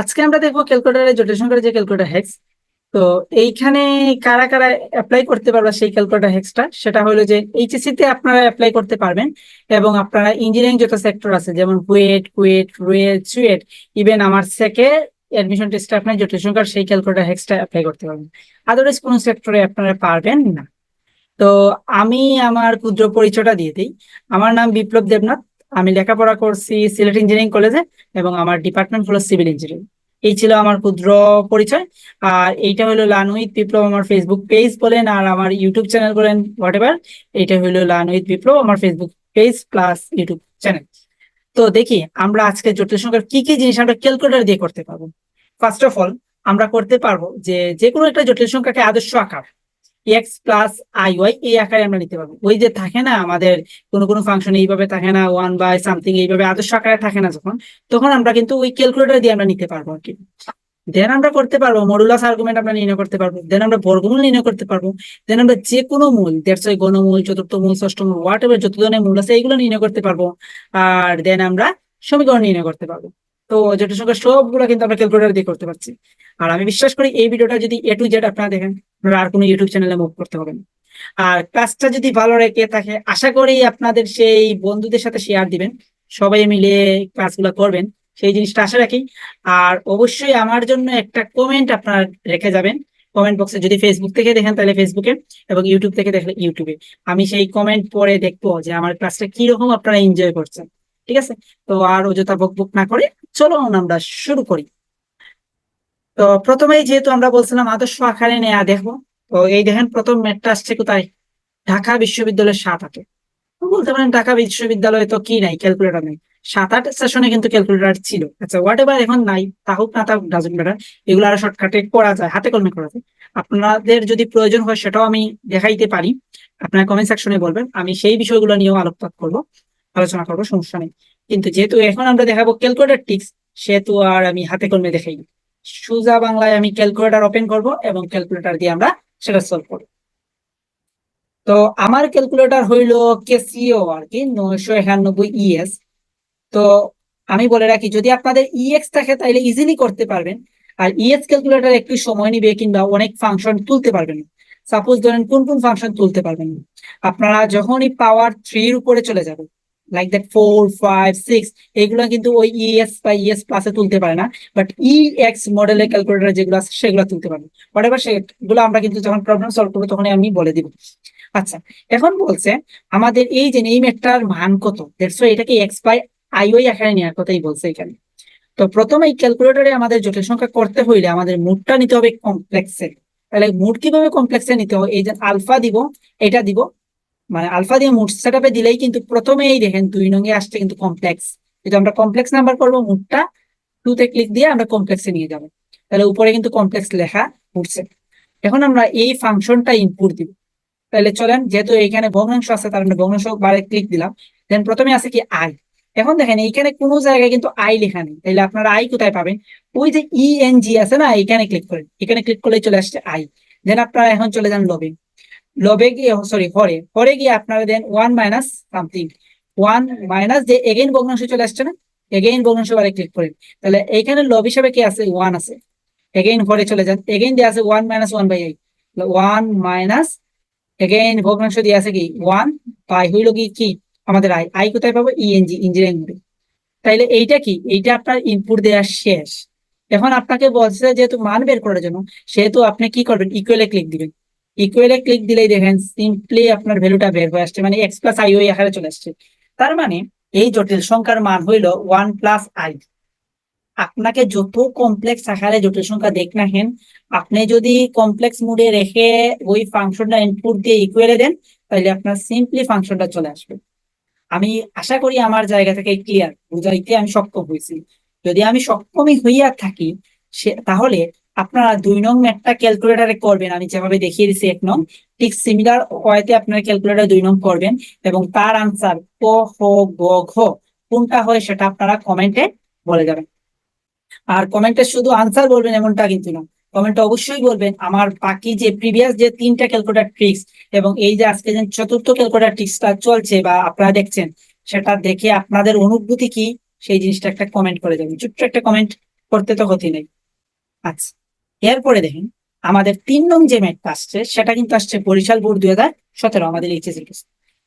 আজকে আমরা দেখব ক্যালকুলেটারের জটিল সংখ্যার যে ক্যালকুলেটার হেক্স তো এইখানে কারা কারা অ্যাপ্লাই করতে পারবে সেই ক্যালকুলেটার হেক্সটা সেটা হলো যে এইচএসসি তে আপনারা অ্যাপ্লাই করতে পারবেন এবং আপনারা ইঞ্জিনিয়ারিং যত সেক্টর আছে, যেমন কুয়েট কুয়েট রুয়েট সুয়েট ইভেন আমার সেকে অ্যাডমিশন টেস্টে আপনার জটিল সংখ্যার সেই ক্যালকুলেটার হেক্সটা অ্যাপ্লাই করতে পারবেন। আদারওয়াইজ কোনো সেক্টরে আপনারা পারবেন না। তো আমি আমার ক্ষুদ্র পরিচয়টা দিয়ে দিই। আমার নাম বিপ্লব দেবনাথ। আমি লেখাপড়া করছি সিলেট ইঞ্জিনিয়ারিং কলেজে এবং আমার ডিপার্টমেন্ট হলো সিভিল ইঞ্জিনিয়ারিং। এই ছিল আমার ক্ষুদ্র পরিচয়। আর এইটা হলো লার্ন উইথ বিপ্লব আমার ফেসবুক পেজ বলেন আর আমার ইউটিউব চ্যানেল বলেন হোয়াট এভার এইটা হলো লার্ন উইথ বিপ্লব আমার Facebook page plus YouTube channel তো দেখি আমরা আজকে জটিল সংখ্যার কি কি জিনিস আমরা ক্যালকুলেটর দিয়ে করতে পারব। ফার্স্ট অফ অল আমরা করতে পারব যে যে কোনো একটা জটিল সংখ্যাকে আদর্শ আকার। এক্স প্লাস আই ওয়াই এই আকারে আমরা নিতে পারব। ওই যে থাকে না, আমাদের কোনো কোনো ফাংশন এইভাবে থাকে না ওয়ান বাই সামথিং এইভাবে আদর্শ আকারে থাকে না যখন, তখন আমরা কিন্তু ওই ক্যালকুলেটর দিয়ে আমরা নিতে পারব আর কি। দেন আমরা করতে পারব মডুলাস আর্গুমেন্ট আমরা নির্ণয় করতে পারব দেন আমরা বর্গমূল নির্ণয় করতে পারব দেন আমরা যে কোনো মূল দেড় ছয় গণমূল চতুর্থ মূল, ষষ্ঠ মূল হোয়াট এভার যত ধরনের মূল আছে, এইগুলো নির্ণয় করতে পারব। আর দেন আমরা সমীকরণ নির্ণয় করতে পারব। তো জটিল সংখ্যা সবগুলো কিন্তু আমরা ক্যালকুলেটর দিয়ে করতে পারছি। আর আমি বিশ্বাস করি এই ভিডিওটা যদি এ টু জেড আপনারা দেখেন, আপনারা আর কোনো ইউটিউব চ্যানেলে মুভ করতে হবে না। আর ক্লাসটা যদি ভালো রেখে থাকে, আশা করি আপনাদের সেই বন্ধুদের সাথে শেয়ার দিবেন, সবাই মিলে ক্লাসগুলো করবেন, সেই জিনিসটা আশা রাখি। আর অবশ্যই আমার জন্য একটা কমেন্ট আপনারা রেখে যাবেন। কমেন্ট বক্সে যদি ফেসবুক থেকে দেখেন, তাহলে ফেসবুকে এবং ইউটিউব থেকে দেখলে ইউটিউবে আমি সেই কমেন্ট পরে দেখব যে আমার ক্লাসটা কীরকম আপনারা এনজয় করছেন, ঠিক আছে? তো আর অযথা বক বক না করে চলো আমরা শুরু করি। তো প্রথমেই যেহেতু আমরা বলছিলাম আদর্শ আকারে নেয়া দেখব, তো এই দেখেন প্রথম ম্যাটটা আসছে কোথায়? ঢাকা বিশ্ববিদ্যালয়ের সাত আটে। বলতে পারেন ঢাকা বিশ্ববিদ্যালয়ে তো কি নাই, ক্যালকুলেটর নেই। সাত আট সেশনে কিন্তু ক্যালকুলেটর ছিল। আচ্ছা হোয়াট এভার এখন নাই তাহুক না তাহুক ডাজেন্ট ম্যাটার এগুলো আরও শর্টকাটে করা যায়, হাতে কলমে করা যায়। আপনাদের যদি প্রয়োজন হয় সেটাও আমি দেখাইতে পারি। আপনার কমেন্ট সেকশনে বলবেন, আমি সেই বিষয়গুলো নিয়েও আলোকপাত করব, আলোচনা করব, সমস্যা নেই। কিন্তু যেহেতু এখন আমরা দেখাবো ক্যালকুলেটর টিক্স, সেহেতু আর আমি হাতে কলমে দেখাই সুজা বাংলায় আমি ক্যালকুলেটর ওপেন করব এবং ক্যালকুলেটর দিয়ে আমরা সেটা সলভ করব। তো আমার ক্যালকুলেটর হইল কেসিও আর কি, নয়শো একানব্বই ইএস তো আমি বলে রাখি, যদি আপনাদের ইএক্স থাকে তাহলে ইজিলি করতে পারবেন। আর ইএস ক্যালকুলেটর একটু সময় নিবে কিংবা অনেক ফাংশন তুলতে পারবেন। সাপোজ ধরেন কোন কোন ফাংশন তুলতে পারবেন। আপনারা যখনই পাওয়ার থ্রির উপরে চলে যাবেন like that four five six এগুলো কিন্তু ওই ইএস বা ইএস প্লাসে তুলতে পারে না। বাট ই এক্স মডেলের ক্যালকুলেটার যেগুলো আছে, সেগুলো তুলতে পারবে। হোয়াট এভার সেগুলো আমরা কিন্তু যখন প্রবলেম সলভ করব তখন আমি বলে দিব। আচ্ছা এখন বলছে, আমাদের এই যে এই ম্যাটটার মান কত? দেড়শো এটাকে এক্স বাই আই ওই আকারে নেওয়ার কথাই বলছে এখানে। তো প্রথমে এই ক্যালকুলেটরে আমাদের জটিল সংখ্যা করতে হইলে আমাদের মুডটা নিতে হবে কমপ্লেক্সে তাহলে মুড কীভাবে কমপ্লেক্সে নিতে হবে? এই যে আলফা দিব, এটা দিব মানে আলফা দিয়ে মুড সেট দিলেই কিন্তু প্রথমেই দেখেন দুই নঙ্গে আসছে কিন্তু কমপ্লেক্স যদি আমরা কমপ্লেক্স নাম্বার করব মুডটা টুতে ক্লিক দিয়ে আমরা কমপ্লেক্সে নিয়ে যাব। তাহলে উপরে কিন্তু কমপ্লেক্স লেখা উঠছে এখন আমরা এই ফাংশনটা ইনপুট দিব। তাহলে চলেন, যেহেতু এখানে ভগ্নাংশ আছে, তার ভগ্নাংশ বারে ক্লিক দিলাম। দেন প্রথমে আছে কি আই এখন দেখেন, এইখানে কোনো জায়গায় কিন্তু আই লেখা নেই। তাহলে আপনারা আই কোথায় পাবেন? ওই যে ই এন জি আছে না এখানে ক্লিক করেন। এখানে ক্লিক করলে চলে আসছে আই দেন আপনারা এখন চলে যান লবে লবে গিয়ে সরি হরে। হরে গিয়ে আপনারা then one minus something one minus যে এগেইন ভগ্নাংশ চলে আসছে না? এগেইন ভগ্নাংশ বারে ক্লিক করেন। তাহলে এইখানে লব হিসাবে কি আছে? ওয়ান আছে। এগেইন হরে চলে যান। এগেইন দিয়ে আছে one minus one by eight one minus again ভগ্নাংশ দিয়ে আছে কি? ওয়ান বাই হইল কি? কি? আমাদের আই আই কোথায় পাবো? ইএনজি ইঞ্জিনিয়ারিং মোডে তাইলে এইটা কি? এইটা আপনার ইনপুট দেওয়া শেষ। এখন আপনাকে বলছে যেহেতু মান বের করার জন্য, সেহেতু আপনি কি করবেন? ইকুয়ালে ক্লিক দিবেন। ইকুয়ালে ক্লিক দিলেই দেখেন সিম্পলি আপনার ভ্যালুটা বের হয়ে আসছে মানে এক্স প্লাস আই ওই আকারে চলে আসছে। তার মানে এই জটিল সংখ্যার মান হইল ওয়ান প্লাস আই আপনাকে যত কমপ্লেক্স আকারে জটিল সংখ্যা দেখ না হেন আপনি যদি কমপ্লেক্স মুডে রেখে ওই ফাংশনটা ইনপুট দিয়ে ইকুয়ালে দেন, তাহলে আপনার সিম্পলি ফাংশনটা চলে আসবে। আমি আশা করি আমার জায়গা থেকে ক্লিয়ার বুঝাইতে আমি সক্ষম হয়েছি। যদি আমি সক্ষমই হইয়া থাকি, সে তাহলে আপনারা দুই নং ম্যাথটা ক্যালকুলেটারে করবেন, আমি যেভাবে দেখিয়ে দিচ্ছি এক নং। ঠিক সিমিলার ওয়াইতে আপনারা ক্যালকুলেটার দুই নং করবেন এবং তার আনসার ক, হ, গ, ঘ, কোনটা হয় সেটা আপনারা কমেন্টে বলে যাবেন। আর কমেন্টে শুধু আনসার বলবেন এমনটা কিন্তু না। কমেন্টে অবশ্যই বলবেন, আমার বাকি যে প্রিভিয়াস যে তিনটা ক্যালকুলেটার ট্রিক্স এবং এই যে আজকে যে চতুর্থ ক্যালকুলেটার ট্রিক্সটা চলছে বা আপনারা দেখছেন, সেটা দেখে আপনাদের অনুভূতি কি? সেই জিনিসটা একটা কমেন্ট করে যাবেন ছোট্ট একটা কমেন্ট করতে তো ক্ষতি নেই। আচ্ছা। এরপরে দেখেন, আমাদের তিন নং যে ম্যাথটা আসছে, সেটা কিন্তু আসছে বরিশাল বোর্ড দুই হাজার সতেরো, আমাদের এইচএসি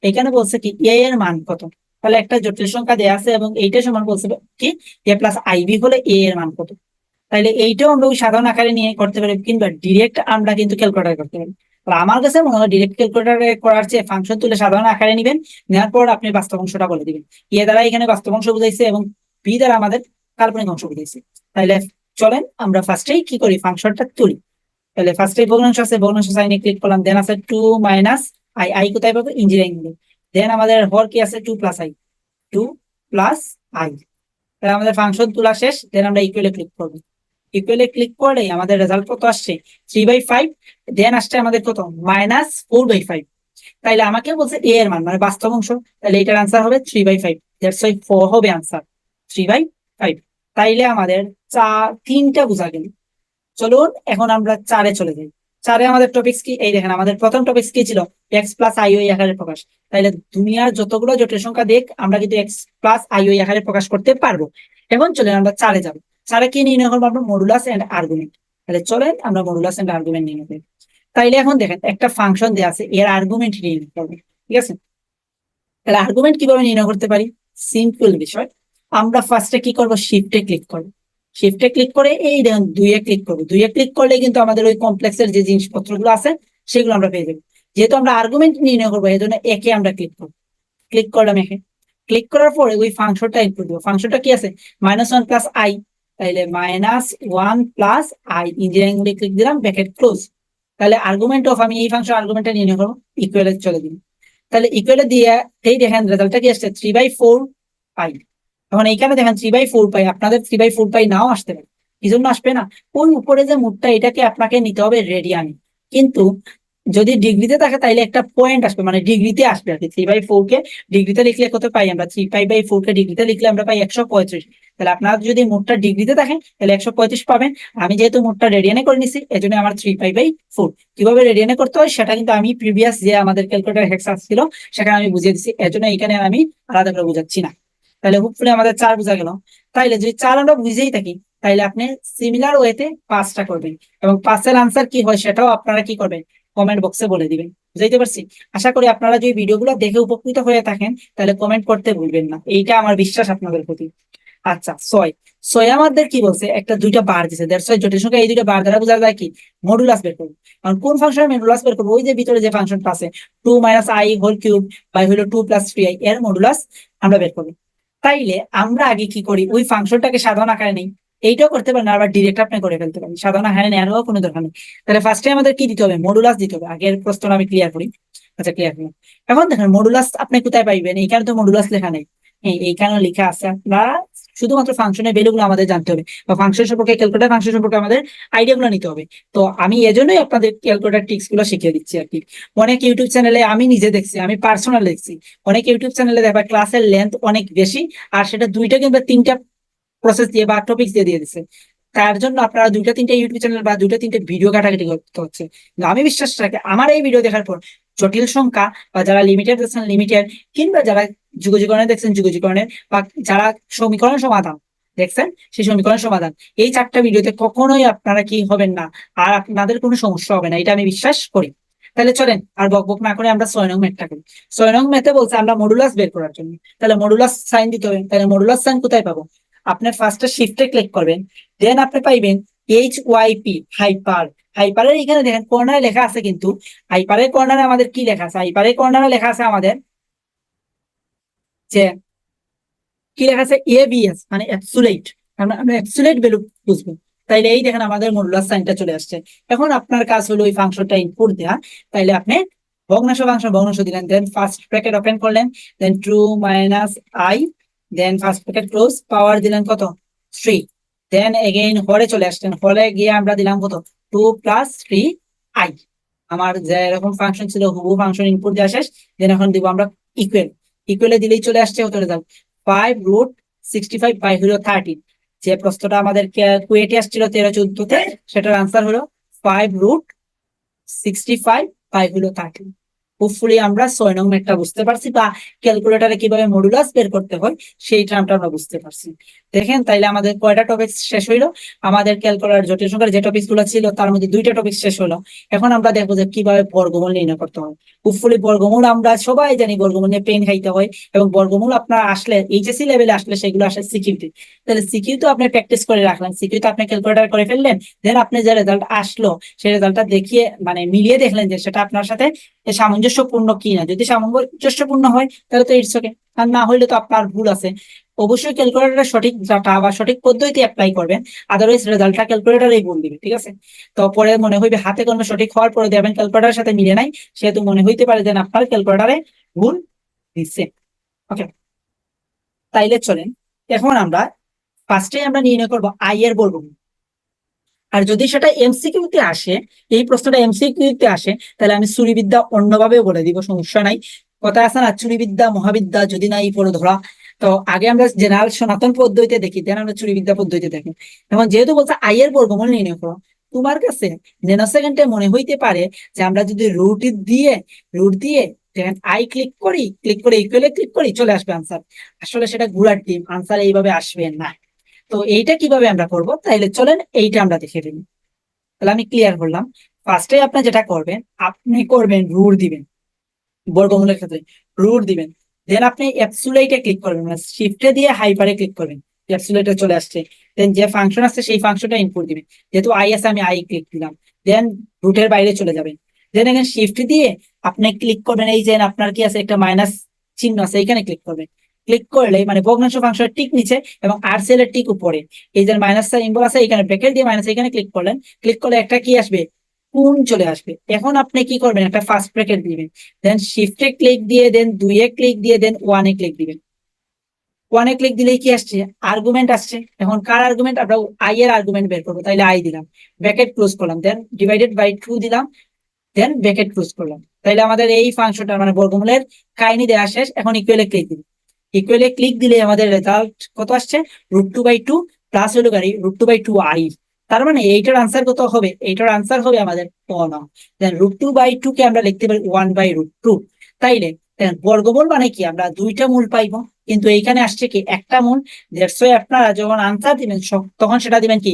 এখানে বলছে কি এ এর মান কত? তাহলে একটা জটিল সংখ্যা দেওয়া আছে এবং এইটা সমান বলছে কি এ প্লাস আইবি হলে এ এর মান কত? তাহলে এইটাও আমরা ওই সাধারণ আকারে নিয়ে করতে পারি, কিংবা ডিরেক্ট আমরা কিন্তু ক্যালকুলেটার করতে পারি। আমার কাছে মনে হয় ডিরেক্ট ক্যালকুলেটার করার চেয়ে ফাংশন তুলে সাধারণ আকারে নেবেন, নেওয়ার পর আপনি বাস্তব অংশটা বলে দিবেন। এ দ্বারা এখানে বাস্তব অংশ বুঝাইছে এবং বি দ্বারা আমাদের কাল্পনিক অংশ বুঝাইছে। তাহলে চলেন, আমরা ফার্স্টেই কি করি? ফাংশনটা তুলি। তাহলে ফার্স্টে ভগ্নাংশ আছে, ভগ্নাংশ সাইনে ক্লিক করলাম দেন আছে টু মাইনাস আই আই কোথায় পাবো? ইঞ্জিনিয়ারিং দেন আমাদের হর কি আছে? Two plus i two plus i তাহলে আমাদের ফাংশন তোলা শেষ দেন আমরা ইকুয়ালে ক্লিক করব। ইকুয়ালে ক্লিক করলে আমাদের রেজাল্ট কত আসছে? থ্রি বাই ফাইভ দেন আসছে আমাদের কত? মাইনাস ফোর বাই ফাইভ তাইলে আমাকে বলছে এ এর মান মানে বাস্তব অংশ। তাহলে এটার আনসার হবে three by five that's why four হবে আনসার থ্রি বাই ফাইভ তাইলে আমাদের চার তিনটা বোঝা গেল চলুন, এখন আমরা চারে চলে যাই। চারে আমাদের টপিক্স কি? এই দেখেন, আমাদের প্রথম টপিক্স কি ছিল? এক্স প্লাস আই আকারে প্রকাশ। তাইলে দুনিয়ার যতগুলো জটিল সংখ্যা দেখ, আমরা কিন্তু এক্স প্লাস আই ওই আকারে প্রকাশ করতে পারব। এখন চলেন আমরা চারে যাব। চারে কি নির্ণয় করব আমরা মডুলাস এন্ড আর্গুমেন্ট তাহলে চলেন, আমরা মডুলাস এন্ড আর্গুমেন্ট নির্ণয় করি তাইলে এখন দেখেন, একটা ফাংশন দেওয়া আছে, এর আর্গুমেন্ট নির্ণয় করব ঠিক আছে? তাহলে আর্গুমেন্ট কীভাবে নির্ণয় করতে পারি? সিম্পল বিষয়। আমরা ফার্স্টে কি করব? শিফটে ক্লিক করব। শিফটে ক্লিক করে এই দেখুন দুইয়ে ক্লিক করব। দুইয়ে ক্লিক করলে কিন্তু আমাদের ওই কমপ্লেক্সের যে জিনিসপত্রগুলো আছে, সেগুলো আমরা পেয়ে যাব। যেহেতু আমরা আর্গুমেন্ট নির্ণয় করব এই জন্য একে আমরা ক্লিক করব। ক্লিক করলাম একে। ক্লিক করার পরে ওই ফাংশনটা ইনপুট দেবো। ফাংশনটা কি আছে? মাইনাস ওয়ান প্লাস আই তাইলে minus one plus i engineering click দিলাম ব্যাকেট ক্লোজ তাহলে আর্গুমেন্ট অফ আমি এই ফাংশন আর্গুমেন্টটা নির্ণয় করব ইকুয়ালে চলে দিন তাহলে ইকুয়ালে দিয়ে, এই দেখেন রেজাল্টটা কি আসছে? থ্রি বাই ফোর পাই এখন এইখানে দেখেন থ্রি বাই ফোর পাই আপনাদের থ্রি বাই ফোর পাই নাও আসতে পারে। এই জন্য আসবে না। ওই উপরে যে মুডটা এটাকে আপনাকে নিতে হবে রেডিয়ানে কিন্তু যদি ডিগ্রিতে থাকে, তাইলে একটা পয়েন্ট আসবে মানে ডিগ্রিতে আসবে আর কি। থ্রি বাই ফোর কে ডিগ্রিতে লিখলে কত পাই আমরা? থ্রি ফাইভ বাই ফোর কে ডিগ্রিতে লিখলে আমরা পাই একশো পঁয়ত্রিশ। তাহলে আপনার যদি মোটটা ডিগ্রিতে থাকে তাহলে একশো পঁয়ত্রিশ পাবেন। আমি যেহেতু মোটটা রেডিয়ানে করে নিছি এই জন্য আমার থ্রি ফাইভ বাই ফোর কীভাবে রেডিয়ানে করতে হয়, সেটা কিন্তু আমি প্রিভিয়াস যে আমাদের ক্যালকুলেটার হেক্সাস ছিল সেখানে আমি বুঝিয়ে দিচ্ছি এর জন্য এখানে আমি আলাদা করে বুঝাচ্ছি না। তাহলে হোপফুলি আমাদের চার বোঝা গেল। তাইলে যদি চার আমরা বুঝেই থাকি, তাইলে আপনি সিমিলার ওয়েতে পাঁচটা করবেন এবং পাঁচের আনসার কি হয় সেটাও আপনারা কি করবেন? কমেন্ট বক্সে বলে দিবেন। বুঝাইতে পারছি? আশা করি আপনারা যদি ভিডিওগুলো দেখে উপকৃত হয়ে থাকেন তাহলে কমেন্ট করতে ভুলবেন না। এইটা আমার বিশ্বাস আপনাদের প্রতি। আচ্ছা ছয়। ছয় আমাদের কি বলছে? একটা দুইটা বার দিছে। দেড় ছয় জটিল সংখ্যা এই দুইটা বার দ্বারা বোঝা যায় কি? মডুলাস বের করব। কারণ কোন ফাংশনের মডুলাস বের করব? ওই যে ভিতরে যে ফাংশনটা আছে two minus i whole cube by হলো টু প্লাস থ্রি আই এর মডুলাস আমরা বের করব। তাইলে আমরা আগে কি করি? ওই ফাংশনটাকে সাধারণ আকারে নেই। এইটাও করতে পারেন, আবার ডিরেক্ট আপনি করে ফেলতে পারেন। সাধারণ আকারে নেওয়ারও কোনো দরকার নেই। তাহলে ফার্স্টে আমাদের কি দিতে হবে? মডুলাস দিতে হবে। আগের প্রশ্ন আমি ক্লিয়ার করি। আচ্ছা ক্লিয়ার করি। এখন দেখেন মডুলাস আপনি কোথায় পাইবেন? এইখানে তো মডুলাস লেখা নেই। এইখানে লেখা আছে? আপনারা শুধুমাত্র ফাংশনের ভ্যালুগুলো আমাদের জানতে হবে। বা ফাংশন সম্পর্কে ক্যালকুলেটার ফাংশন সম্পর্কে আমাদের আইডিয়াগুলো নিতে হবে। তো আমি এজন্যই আপনাদের ক্যালকুলেটার টিক্সগুলো শিখিয়ে দিচ্ছি আর কি। অনেক ইউটিউব চ্যানেলে আমি নিজে দেখছি, আমি পার্সোনাল দেখছি। অনেক ইউটিউব চ্যানেলে দেখা ক্লাসের লেন্থ অনেক বেশি, আর সেটা দুইটা কিংবা তিনটা প্রসেস দিয়ে বা টপিক্স দিয়ে দিয়ে দিচ্ছে। তার জন্য আপনারা দুইটা তিনটা ইউটিউব চ্যানেল বা দুইটা তিনটা ভিডিও কাটাকাটি করতে হচ্ছে। আমি বিশ্বাস রাখি, আমার এই ভিডিও দেখার পর জটিল সংখ্যা বা যারা লিমিটেড দেখছেন লিমিটেড কিংবা যারা যুগজীকরণে দেখছেন যুগজীকরণের বা যারা সমীকরণ সমাধান দেখছেন, সেই সমীকরণ সমাধান। এই চারটা ভিডিওতে কখনোই আপনারা কি হবেন না, আর আপনাদের কোনো সমস্যা হবে না, এটা আমি বিশ্বাস করি। তাহলে চলেন, আর বক বক না করে আমরা ছয় নং ম্যাথটা করি। ছয় নং ম্যাথে বলছে আমরা মডুলাস বের করার জন্য। তাহলে মডুলাস সাইন দিতে হবে। তাহলে মডুলাস সাইন কোথায় পাবো? আপনার ফার্স্টে শিফটে ক্লিক করবেন দেন আপনি পাইবেন এইচ ওয়াই পি হাইপার হাইপারের এখানে দেখেন কর্নারে লেখা আছে কিন্তু হাইপারের কর্নারে আমাদের কি লেখা আছে? হাইপারের কর্নারে লেখা আছে আমাদের যে কি লেখা আছে? এ এবিএস মানে অ্যাবসুলেট আমরা আমরা অ্যাবসুলেট ভ্যালু বুঝব। তাইলে এই দেখেন আমাদের মডুলাস সাইনটা চলে আসছে। এখন আপনার কাজ হলো ওই ফাংশনটা ইনপুট দেওয়া তাইলে আপনি ভগ্নাংশ ফাংশন ভগ্নাংশ দিলেন দেন ফার্স্ট ব্র্যাকেট ওপেন করলেন then two minus i then first bracket close power দিলেন কত? থ্রি দেন এগেইন হরে চলে আসলেন হলে গিয়ে আমরা দিলাম কত? টু প্লাস থ্রি আই আমার যে এরকম ফাংশন ছিল হুবু ফাংশন ইনপুট দেওয়া শেষ দেন এখন দিব আমরা ইকুয়েল ইকুয়ালে দিলেই চলে আসছে কত result five root sixty five by হলো থার্টিন যে প্রশ্নটা আমাদের কুয়েটে আসছিল তেরো চোদ্দতে, সেটার আনসার হলো five root sixty five by হলো থার্টিন হোপফুলি আমরা ছয় নং ম্যাথটা বুঝতে পারছি বা ক্যালকুলেটারে কীভাবে মডুলাস বের করতে হয়, সেই টার্মটা আমরা বুঝতে পারছি। দেখেন, তাইলে আমাদের কয়টা টপিক শেষ হইল? আমাদের ক্যালকুলেটার জটিল সংখ্যার যে টপিকগুলো ছিল, তার মধ্যে দুইটা টপিক শেষ হলো। এখন আমরা দেখব যে কীভাবে বর্গমূল নির্ণয় করতে হয়। হোপফুলি বর্গমূল আমরা সবাই জানি বর্গমূল নিয়ে পেন খাইতে হয় এবং বর্গমূল আপনার আসলে এইচএসসি লেভেলে আসলে সেগুলো আসে সিকিউতে তাহলে সিকিউ তো আপনি প্র্যাকটিস করে রাখলেন। সিকিউ তো আপনি ক্যালকুলেটার করে ফেললেন। দেন আপনি যে রেজাল্ট আসলো সেই রেজাল্টটা দেখিয়ে মানে মিলিয়ে দেখলেন যে সেটা আপনার সাথে সামঞ্জস্যপূর্ণ কিনা যদি সামঞ্জস্যপূর্ণ হয়, তাহলে তো ইটস ওকে আর না হলে তো আপনার ভুল আছে। অবশ্যই ক্যালকুলেটারের সঠিক ডাটা বা সঠিক পদ্ধতি অ্যাপ্লাই করবেন। আদারওয়াইজ রেজাল্টটা ক্যালকুলেটারেই ভুল দিবে, ঠিক আছে? তো পরে মনে হইবে হাতে কোনো সঠিক হওয়ার পরে দেবেন ক্যালকুলেটারের সাথে মিলে নাই, সেহেতু মনে হইতে পারে যে আপনার ক্যালকুলেটারে ভুল দিচ্ছে ওকে তাইলে চলেন, এখন আমরা ফার্স্টে আমরা নির্ণয় করব আই এর বর্গমূল। আর যদি সেটা এমসিকিউ তে আসে, এই প্রশ্নটা এমসিকিউ তে আসে, তাহলে আমি চুরিবিদ্যা অন্যভাবে বলে দিব, সমস্যা নাই। কথা আছে না, চুরিবিদ্যা, মহাবিদ্যা, যদি না এই পড়ে ধরা। তো আগে আমরা জেনারেল সনাতন পদ্ধতিতে দেখি দেন আমরা চুরিবিদ্যা পদ্ধতিতে দেখি। এখন যেহেতু বলছে আই এর বর্গমূল নির্ণয় করো, তোমার কাছে সেকেন্ডে মনে হইতে পারে যে আমরা যদি রুট দিয়ে রুট দিয়ে দেখেন আই ক্লিক করি ক্লিক করে ইকুয়ালে ক্লিক করি, চলে আসবে আনসার আসলে সেটা ঘুরার টিম আনসার এইভাবে আসবে না। তো এইটা কীভাবে আমরা করব? তাইলে চলেন এইটা আমরা দেখে ফেলি। তাহলে আমি ক্লিয়ার করলাম। ফার্স্টে আপনি যেটা করবেন, আপনি করবেন রুট দিবেন। বর্গমূলের ক্ষেত্রে রুট দিবেন। দেন আপনি অ্যাপসুলেটে ক্লিক করবেন মানে শিফটে দিয়ে হাইপারে ক্লিক করবেন। অ্যাপসুলেটে চলে আসছে। দেন যে ফাংশন আছে সেই ফাংশনটা ইনপুট দিবেন। যেহেতু আই আছে, আমি আই ক্লিক দিলাম। দেন রুটের বাইরে চলে যাবেন। দেন এখানে শিফট দিয়ে আপনি ক্লিক করবেন, এই যে আপনার কি আছে, একটা মাইনাস চিহ্ন আছে এখানে ক্লিক করবেন। ক্লিক করলে মানে ভগ্নাংশ ফাংশনের টিক নিচে এবং আর সেলের টিক উপরে। এই যে মাইনাস সিম্বল আছে, এখানে ব্র্যাকেট দিয়ে মাইনাস এখানে ক্লিক করলেন। ক্লিক করলে একটা কি আসবে? কোন চলে আসবে। এখন আপনি কি করবেন? একটা ফার্স্ট ব্র্যাকেট দিবেন। দেন শিফটে ক্লিক দিয়ে দেন দুইয়ে ক্লিক দিয়ে দেন ওয়ানে ক্লিক দিবেন। ওয়ানে ক্লিক দিলেই কি আসছে? আর্গুমেন্ট আসছে। এখন কার আর্গুমেন্ট আমরা আই এর আর্গুমেন্ট বের করব। তাইলে আই দিলাম। ব্র্যাকেট ক্লোজ করলাম। দেন ডিভাইডেড বাই টু দিলাম। দেন ব্র্যাকেট ক্লোজ করলাম। তাইলে আমাদের এই ফাংশনটা মানে বর্গমূলের কাহিনী দেওয়া শেষ। এখন ইকুয়ালে ক্লিক দিন। ইকুয়ালে ক্লিক দিলে আমাদের রেজাল্ট কত আসছে? Root two by two plus হলো গাড়ি root two by two i তার মানে এইটার আনসার কত হবে? এইটার আনসার হবে আমাদের ন। Then root two by two কে আমরা লিখতে পারি ওয়ান বাই রুট টু তাইলে বর্গমূল মানে কি? আমরা দুইটা মূল পাইবো। কিন্তু এইখানে আসছে কি? একটা মূল। দেড়শ আপনারা যখন আনসার দিবেন তখন সেটা দিবেন কি?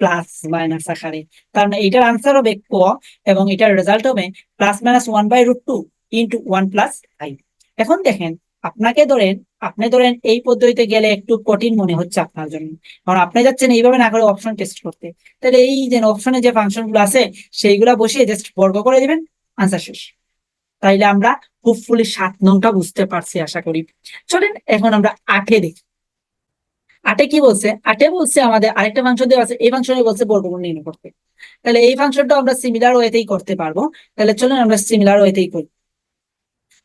প্লাস মাইনাস আকারে। তার মানে এইটার আনসার হবে ক এবং এটার রেজাল্ট হবে plus minus one by root two into one plus i এখন দেখেন, আপনাকে ধরেন আপনি ধরেন এই পদ্ধতিতে গেলে একটু কঠিন মনে হচ্ছে আপনার জন্য। কারণ আপনি যাচ্ছেন এইভাবে না করে অপশন টেস্ট করতে। তাহলে এই যে অপশনে যে ফাংশনগুলো আছে, সেইগুলা বসিয়ে জাস্ট বর্গ করে দিবেন আনসার শেষ। তাইলে আমরা হোপফুলি সাত নংটা বুঝতে পারছি, আশা করি। চলেন এখন আমরা আটে দেখি। আটে কি বলছে? আটে বলছে আমাদের আরেকটা ফাংশন দেওয়া আছে, এই ফাংশনে বলছে বর্গমূল নির্ণয় করতে। তাহলে এই ফাংশনটা আমরা সিমিলার ওয়েতেই করতে পারব। তাহলে চলেন আমরা সিমিলার ওয়েতেই করি।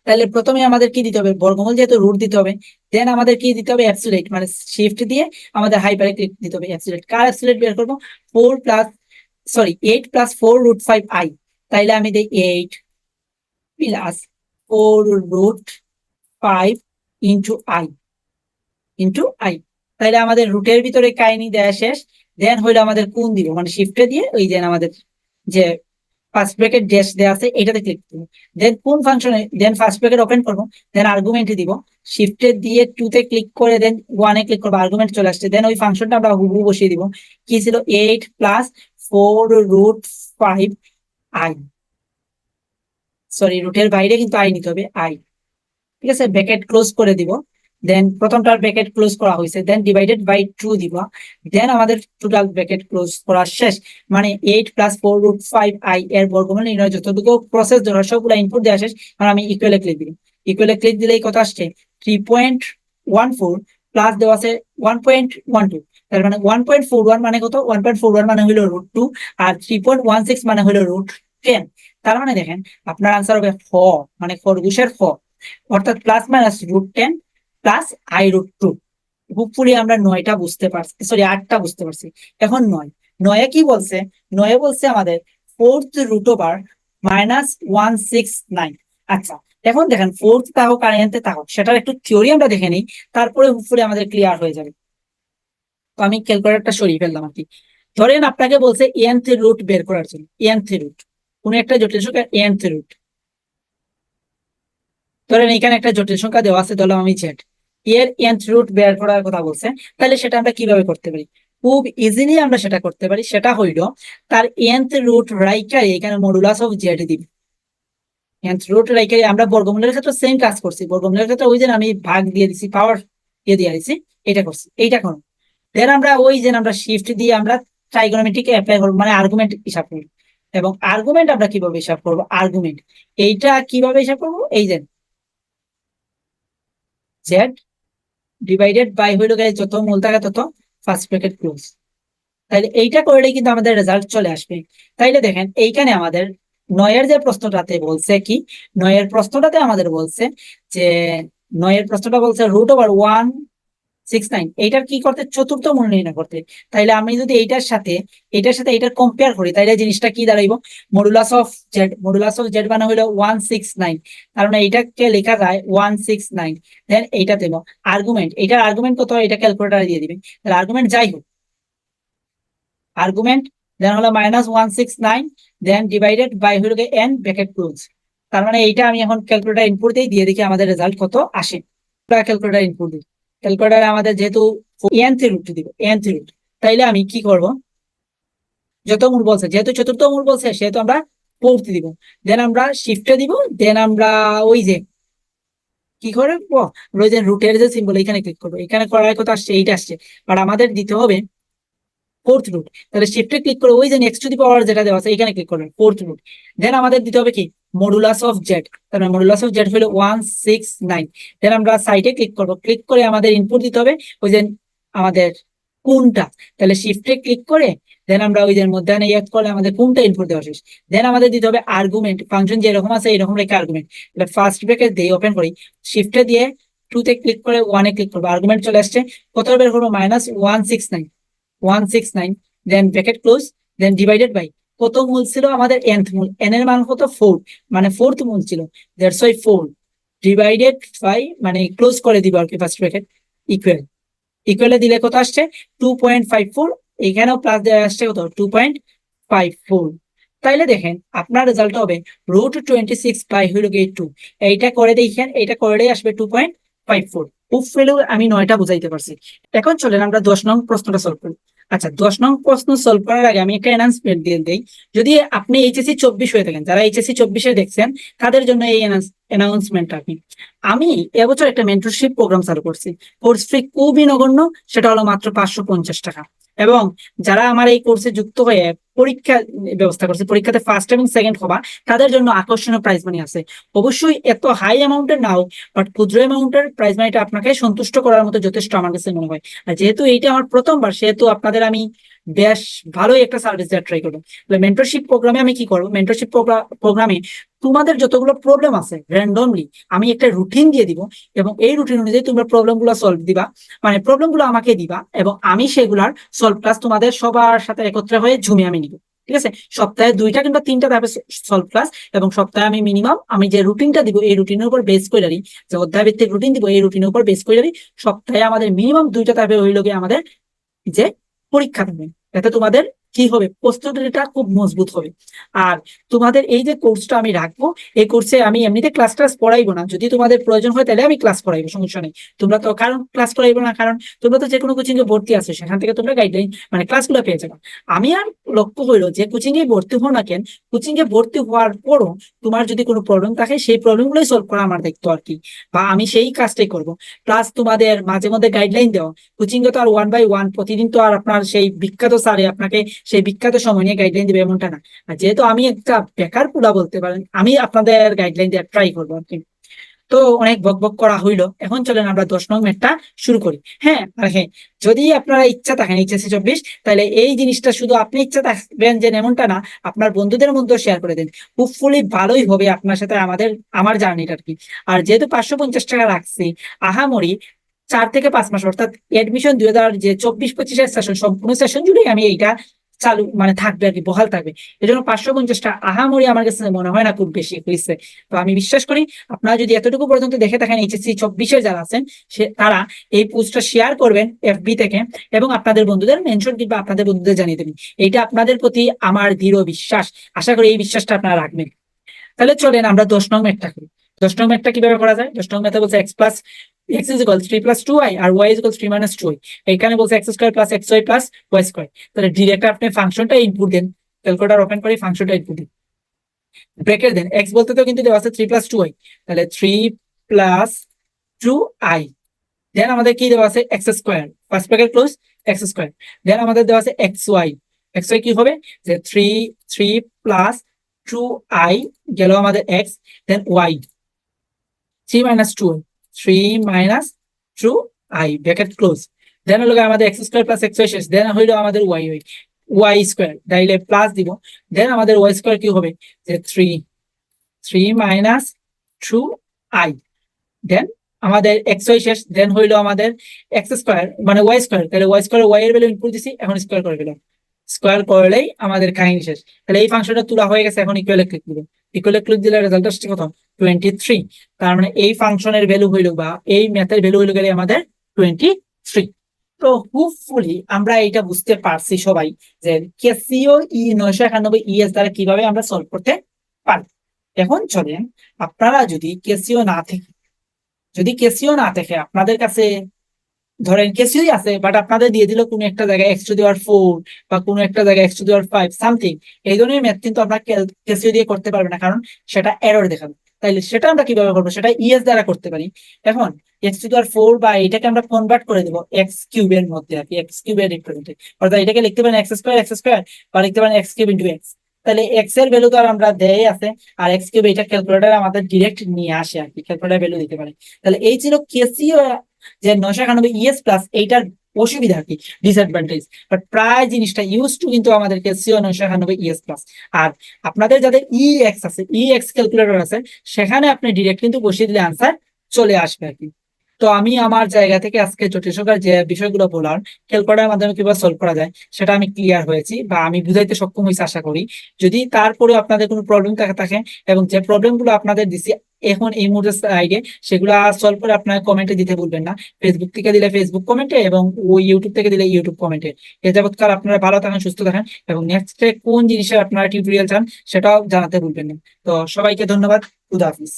তাহলে প্রথমে আমাদের কি দিতে হবে? বর্গমূল যেহেতু রুট দিতে হবে দেন আমাদের কি দিতে হবে? অ্যাপসুলেট মানে শিফট দিয়ে আমাদের হাইপারে ক্লিক দিতে হবে অ্যাপসুলেট কার অ্যাপসুলেট বের করব? Four plus sorry eight plus four root five i তাইলে আমি দিই eight plus four root five into i into i তাইলে আমাদের রুটের ভিতরে কাহিনী দেয়া শেষ। দেন হইল আমাদের কোন দিব? মানে শিফটে দিয়ে, ওই দেন আমাদের যে ফার্স্ট ব্র্যাকেট ড্যাশ দেওয়া আছে, এটাতে ক্লিক করব। দেন কোন ফাংশনে দেন ফার্স্ট ব্র্যাকেট ওপেন করব দেন আর্গুমেন্টে দিব। শিফটে দিয়ে টু তে ক্লিক করে দেন ওয়ানে ক্লিক করব আর্গুমেন্ট চলে আসছে। দেন ওই ফাংশনটা আমরা হুবহু বসিয়ে দিব। কি ছিল? Eight plus four root five i sorry রুটের বাইরে কিন্তু আই নিতে হবে আই ঠিক আছে? ব্র্যাকেট ক্লোজ করে দিব। দেন প্রথমটার ব্র্যাকেট ক্লোজ করা হয়েছে দেন ডিভাইডেড বাই টু দিব। দেন আমাদের টোটাল ব্র্যাকেট ক্লোজ করা শেষ। মানে eight plus four root five i এর বর্গমূল নির্ণয় যতটুকু প্রসেস ধরা, সবগুলো ইনপুট দেওয়া শেষ, আর আমি ইকুয়ালে ক্লিক দিই ইকুয়ালে ক্লিক দিলেই কত আসছে three point one four plus দেওয়া আছে ওয়ান পয়েন্ট ওয়ান টু তার মানে ওয়ান পয়েন্ট ফোর ওয়ান মানে কত? ওয়ান পয়েন্ট ফোর ওয়ান মানে হলো রুট টু আর থ্রি পয়েন্ট ওয়ান সিক্স মানে হলো রুট টেন তার মানে দেখেন, আপনার আনসার হবে ফ মানে খরগোশের ফ অর্থাৎ plus minus root ten plus i root two hopefully আমরা নয়টা বুঝতে পারছি সরি আটটা বুঝতে পারছি। এখন নয়। নয়ে কি বলছে? নয়ে বলছে আমাদের fourth root over minus one six nine আচ্ছা এখন দেখেন ফোর্থ তাহক আর এনতে তাহক সেটার একটু থিওরি আমরা দেখে নিই, তারপরে হোপফুলি আমাদের ক্লিয়ার হয়ে যাবে। তো আমি ক্যালকুলেটরটা সরিয়ে ফেললাম আর কি। ধরেন আপনাকে বলছে এনথ রুট বের করার জন্য এনথ রুট কোন একটা জটিল সংখ্যা এনথ রুট ধরেন এখানে একটা জটিল সংখ্যা দেওয়া আছে, ধরলাম আমি জেড এর এন্থ রুট বের করার কথা বলছে, তাহলে সেটা আমরা কীভাবে করতে পারি? খুব ইজিলি আমরা সেটা করতে পারি, সেটা হইল তার এন্থ রুট রাইকারে এখানে মডুলাস অফ জেড দিবি। এন্থ রুট রাইকারে আমরা বর্গমূলের ক্ষেত্রে সেম কাজ করছি, বর্গমূলের ক্ষেত্রে ওই যে আমি ভাগ দিয়ে দিছি পাওয়ার দিয়ে দিয়ে দিছি, এটা করছি, এইটা করো। দেন আমরা ওই যে আমরা শিফট দিয়ে আমরা ট্রাইগোনোমেট্রিক অ্যাপ্লাই করব মানে আর্গুমেন্ট হিসাব করব। এবং আর্গুমেন্ট আমরা কীভাবে হিসাব করব? আর্গুমেন্ট এইটা কীভাবে হিসাব করব? এই যে জেড ডিভাইডেড বাই হইল গেলে যত মূল থাকে তত ফার্স্ট ব্র্যাকেট ক্লোজ তাহলে এইটা করলে কিন্তু আমাদের রেজাল্ট চলে আসবে। তাইলে দেখেন, এইখানে আমাদের নয়ের যে প্রশ্নটাতে বলছে কি, নয়ের প্রশ্নটাতে আমাদের বলছে যে, নয়ের প্রশ্নটা বলছে root over one six nine এইটার কি করতে? চতুর্থ মূল নির্ণয় করতে। তাইলে আমি যদি এইটার সাথে এইটার সাথে এইটার কম্পেয়ার করি, তাইলে জিনিসটা কি দাঁড়াইব? Modulus of Z modulus of Z মানে হলো ওয়ান সিক্স নাইন কারণ এইটাকে লেখা যায় ওয়ান সিক্স নাইন দেন এইটা দেবো। আর্গুমেন্ট এটার আর্গুমেন্ট কত এটা ক্যালকুলেটারে দিয়ে দিবেন তাহলে আর্গুমেন্ট যাই হোক। আর্গুমেন্ট দেন হলো minus one six nine then divided by হলো এন ব্র্যাকেট ক্লোজ তার মানে এইটা আমি এখন ক্যালকুলেটার ইনপুট দিই দিয়ে দেখি আমাদের রেজাল্ট কত আসে। ক্যালকুলেটার ইনপুট দিই। ক্যালকুলেটারে আমাদের যেহেতু এন রুট দিব এন রুট। তাইলে আমি কি করব? যত মূল বলছে, যেহেতু চতুর্থ মূল বলছে, সেহেতু আমরা পড়তে দিব। দেন আমরা শিফটে দিব, দেন আমরা ওই যে কি করে? ওই যে রুটের যে সিম্বল এখানে ক্লিক করব। এখানে করার কথা আসছে, এইটা আসছে। বাট আমাদের দিতে হবে ফোর্থ রুট তাহলে শিফটে ক্লিক করে ওই যে নেক্সট টু দি পাওয়ার যেটা দেওয়া আছে, এখানে ক্লিক করবেন ফোর্থ রুট দেন আমাদের দিতে হবে কি? মডুলাস অফ জেড তাহলে মডুলাস অফ জেড হলো ওয়ান সিক্স নাইন দেন আমরা সাইডে ক্লিক করব। ক্লিক করে আমাদের ইনপুট দিতে হবে, ওই যে আমাদের কোনটা। তাহলে শিফটে ক্লিক করে দেন আমরা ওই যে মধ্যে ইয়াদ করলে আমাদের কোনটা ইনপুট দেওয়া শেষ। দেন আমাদের দিতে হবে আর্গুমেন্ট ফাংশন যেরকম আছে, এরকম রেখে আর্গুমেন্ট তাহলে ফার্স্ট ব্রেকেট দিয়ে ওপেন করি। শিফটে দিয়ে টুতে ক্লিক করে ওয়ানে ক্লিক করব। আর্গুমেন্ট চলে আসছে। কত বের করব? Minus one six nine one six nine then bracket close then divided by কত মূল ছিল আমাদের nth মূল। এন এর মান কত ফোর মানে ফোর্থ মূল ছিল। That's why four divided by মানে ক্লোজ করে দিব আর কি ফার্স্ট ব্র্যাকেট ইকুয়াল ইকুয়ালে দিলে কত আসছে? টু পয়েন্ট ফাইভ ফোর এখানেও প্লাস দেওয়া আসছে কত? টু পয়েন্ট ফাইভ ফোর তাইলে দেখেন, আপনার রেজাল্ট হবে রুট টোয়েন্টি সিক্স বাই হইল গিয়ে টু এইটা করে দেখেন, এইটা করলেই আসবে টু পয়েন্ট ফাইভ ফোর উফ ফেলেও আমি নয়টা বুঝাইতে পারছি। এখন চলেন আমরা দশ নং প্রশ্নটা সলভ করি। আচ্ছা দশ নং প্রশ্ন সলভ করার আগে আমি একটা অ্যানাউন্সমেন্ট দিয়ে দিই। যদি আপনি এইচএসসি চব্বিশ হয়ে থাকেন, যারা এইচএসসি চব্বিশে দেখছেন, তাদের জন্য এই অ্যানাউন্সমেন্ট আপনি আমি এবছর একটা মেন্টরশিপ প্রোগ্রাম চালু করছি। কোর্স ফি খুবই নগণ্য, সেটা হলো মাত্র পাঁচশো পঞ্চাশ টাকা। এবং যারা আমার এই কোর্সে যুক্ত হয়ে পরীক্ষা ব্যবস্থা করছে। পরীক্ষাতে ফার্স্ট এবং সেকেন্ড হবা। তাদের জন্য আকর্ষণীয় প্রাইজ মানি আছে। অবশ্যই এত হাই অ্যামাউন্টের নাও বাট ক্ষুদ্র অ্যামাউন্টের প্রাইজ মানিটা আপনাকে সন্তুষ্ট করার মতো যথেষ্ট আমার কাছে মনে হয়। আর যেহেতু এইটা আমার প্রথমবার, সেহেতু আপনাদের আমি বেশ ভালোই একটা সার্ভিস দেওয়ার ট্রাই করব। মেন্টরশিপ প্রোগ্রামে আমি কি করব? মেন্টরশিপ প্রোগ্রামে তোমাদের যতগুলো প্রবলেম আছে র্যান্ডমলি আমি একটা রুটিন দিয়ে দিব এবং এই রুটিন অনুযায়ী তোমরা প্রবলেমগুলো সলভ দিবা। মানে প্রবলেমগুলো আমাকে দিবা এবং আমি সেগুলার সলভ ক্লাস তোমাদের সবার সাথে একত্রে হয়ে ঝুমে আমি নিব। ঠিক আছে? সপ্তাহে দুইটা কিংবা তিনটা ধাপে সলভ ক্লাস এবং সপ্তাহে আমি মিনিমাম আমি যে রুটিনটা দিব এই রুটিনের উপর বেস করে রাখি যে অধ্যায় ভিত্তিক রুটিন দিব এই রুটিনের উপর বেস করে রাখি সপ্তাহে আমাদের মিনিমাম দুইটা ধাপে হইল গিয়ে আমাদের যে পরীক্ষা দেবে এতে তোমাদের কি হবে? প্রস্তুতিটা খুব মজবুত হবে। আর তোমাদের এই যে কোর্সটা আমি রাখব, এই কোর্সে আমি এমনিতে ক্লাস ক্লাস পড়াইবো না। যদি তোমাদের প্রয়োজন হয়, তাহলে আমি ক্লাস পড়াইবো, সমস্যা নেই। তোমরা তো, কারণ ক্লাস করাইবো না, কারণ তোমরা তো যে কোনো কোচিং এ ভর্তি আছে, সেখান থেকে তোমরা গাইডলাইন মানে ক্লাসগুলো পেয়ে যাবে। আমি আর লক্ষ্য হইল যে কোচিং এ ভর্তি হও না কেন কোচিং এ ভর্তি হওয়ার পরও তোমার যদি কোনো প্রবলেম থাকে, সেই প্রবলেম গুলোই সলভ করা আমার দায়িত্ব আর কি। বা আমি সেই কাজটাই করব। প্লাস তোমাদের মাঝে মধ্যে গাইডলাইন দেওয়া। কোচিং এ তো আর ওয়ান বাই ওয়ান প্রতিদিন তো আর আপনার সেই বিখ্যাত স্যারে আপনাকে সেই বিখ্যাত সময় নিয়ে গাইডলাইন দিবে এমনটা না। আর যেহেতু আমি একটা বেকার পুলা বলতে পারেন, আমি আপনাদের গাইডলাইন দিয়ে ট্রাই করব আর কি। তো অনেক বক বক করা হইল। এখন চলেন আমরা দশ নং ম্যাটটা শুরু করি। হ্যাঁ আর হ্যাঁ যদি আপনারা ইচ্ছা থাকেন এইচএসসি চব্বিশ, তাহলে এই জিনিসটা শুধু আপনি ইচ্ছা থাকবেন যে এমনটা না, আপনার বন্ধুদের মধ্যেও শেয়ার করে দিন। হোপফুলি ভালোই হবে আপনার সাথে আমাদের, আমার জার্নিটা আর কি। আর যেহেতু পাঁচশো পঞ্চাশ টাকা রাখছি, আহামরি চার থেকে পাঁচ মাস, অর্থাৎ এডমিশন দুই হাজার যে চব্বিশ পঁচিশের সেশন সম্পূর্ণ সেশন জুড়ে আমি এইটা চালু মানে থাকবে আর কি, বহাল থাকবে। এই জন্য পাঁচশো পঞ্চাশটা আহামরি আমার কাছে মনে হয় না খুব বেশি হয়েছে। তো আমি বিশ্বাস করি, আপনারা যদি এতটুকু পর্যন্ত দেখে থাকেন, এইচএসসি চব্বিশের যারা আছেন, সে, তারা এই পোস্টটা শেয়ার করবেন এফবি থেকে এবং আপনাদের বন্ধুদের মেনশন কিংবা আপনাদের বন্ধুদের জানিয়ে দেবেন। এইটা আপনাদের প্রতি আমার দৃঢ় বিশ্বাস। আশা করি এই বিশ্বাসটা আপনারা রাখবেন। তাহলে চলেন আমরা দশ নং ম্যাটটা করি। দশ নং ম্যাথটা কীভাবে করা যায়? দশ নং ম্যাথে বলছে X plus X is equal three plus two Y R Y is equal three minus two এখানে বলছে X square plus X Y plus Y square তাহলে ডিরেক্ট আপনি ফাংশনটা ইনপুট দেন। ক্যালকুলেটার ওপেন করে ফাংশনটা ইনপুট দিন। ব্রেকেট দেন। এক্স বলতে তো কিন্তু দেওয়া আছে থ্রি প্লাস টু ওয়াই তাহলে three plus two I then আমাদের কি দেওয়া আছে? X square first bracket close X square then আমাদের দেওয়া আছে এক্স ওয়াই এক্স ওয়াই কি হবে? যে three three plus two I গেল আমাদের X then Y three minus two three minus two I bracket close then হলো আমাদের এক্স স্কোয়ার প্লাস এক্স শেষ। দেন হইল আমাদের ওয়াই ওয়াই ওয়াই স্কোয়ার ডাইলে প্লাস দিব। দেন আমাদের ওয়াই স্কোয়ার কি হবে? যে three three minus two I then আমাদের এক্স ওয়াই শেষ। দেন হইল আমাদের এক্স স্কোয়ার মানে ওয়াই স্কোয়ার তাহলে ওয়াই স্কোয়ার ওয়াই এর ভ্যালু ইনপুট দিছি, এখন স্কোয়ার করে দিলাম। স্কোয়ার করলেই আমাদের কাহিনী শেষ। তাহলে এই ফাংশনটা তোলা হয়ে গেছে, এখন ইকুয়ালে ক্লিক দিবেন ইকুয়ালে দিলে রেজাল্ট আসছে কত? টোয়েন্টি থ্রি তার মানে এই ফাংশনের ভ্যালু হইল বা এই ম্যাথের ভ্যালু হইল গেলে আমাদের টোয়েন্টি থ্রি তো হোপফুলি আমরা এটা বুঝতে পারছি সবাই যে কেসিও ই নয়শো একানব্বই ইএস দ্বারা কীভাবে আমরা সলভ করতে পারি। এখন চলেন, আপনারা যদি কেসিও না থেকে, যদি কেসিও না থাকে আপনাদের কাছে ধরেন কেসিওই আছে বাট আপনাদের দিয়ে দিল কোনো একটা জায়গায় এক্স টু দেওয়ার ফোর বা কোনো একটা জায়গায় এক্স টু দেওয়ার ফাইভ সামথিং এই ধরনের ম্যাথ কিন্তু আমরা কেসিও দিয়ে করতে পারবে না, কারণ সেটা এরর দেখাবে। তাইলে সেটা আমরা কীভাবে করব? সেটা ইএস দ্বারা করতে পারি। এখন এক্স টু দেওয়ার ফোর বা এটাকে আমরা কনভার্ট করে দেবো এক্স কিউবের মধ্যে আর কি এক্স কিউবের রিপ্রেজেন্টে অর্থাৎ এটাকে লিখতে পারেন এক্স স্কোয়ার এক্স স্কোয়ার বা লিখতে পারেন এক্স কিউব ইন্টু এক্স তাহলে এক্সের ভ্যালু তো আর আমরা দেয় আছে, আর এক্স কিউব এটা ক্যালকুলেটার আমাদের ডিরেক্ট নিয়ে আসে আর কি ক্যালকুলেটার ভ্যালু দিতে পারে। তাহলে এই ছিল কেসিও যে নয়শো একানব্বই ইএস প্লাস এইটার অসুবিধা কি? ডিসঅ্যাডভান্টেজ বাট প্রায় জিনিসটা ইউজ টু কিন্তু আমাদেরকে সিও নয়শো একানব্বই ইএস প্লাস। আর আপনাদের যাদের ই এক্স আছে ই এক্স ক্যালকুলেটর আছে, সেখানে আপনি ডিরেক্ট কিন্তু বসিয়ে দিলে আনসার চলে আসবে আর কি। তো আমি আমার জায়গা থেকে আজকে জটিল সংখ্যার যে বিষয়গুলো বলার করার মাধ্যমে কীভাবে সলভ করা যায়, সেটা আমি ক্লিয়ার হয়েছি বা আমি বুঝাইতে সক্ষম হয়েছি আশা করি। যদি তারপরে আপনাদের কোনো প্রবলেম থাকে এবং যে প্রবলেমগুলো আপনাদের দিছি এখন এই মুহূর্তে সাইডে সেগুলো সলভ করে আপনার কমেন্টে দিতে ভুলবেন না। ফেসবুক থেকে দিলে ফেসবুক কমেন্টে এবং ওই ইউটিউব থেকে দিলে ইউটিউব কমেন্টে এ। যাবৎকাল আপনারা ভালো থাকেন, সুস্থ থাকেন এবং নেক্সটে কোন জিনিসের আপনারা টিউটোরিয়াল চান, সেটাও জানাতে ভুলবেন না। তো সবাইকে ধন্যবাদ, খুদা হাফিজ।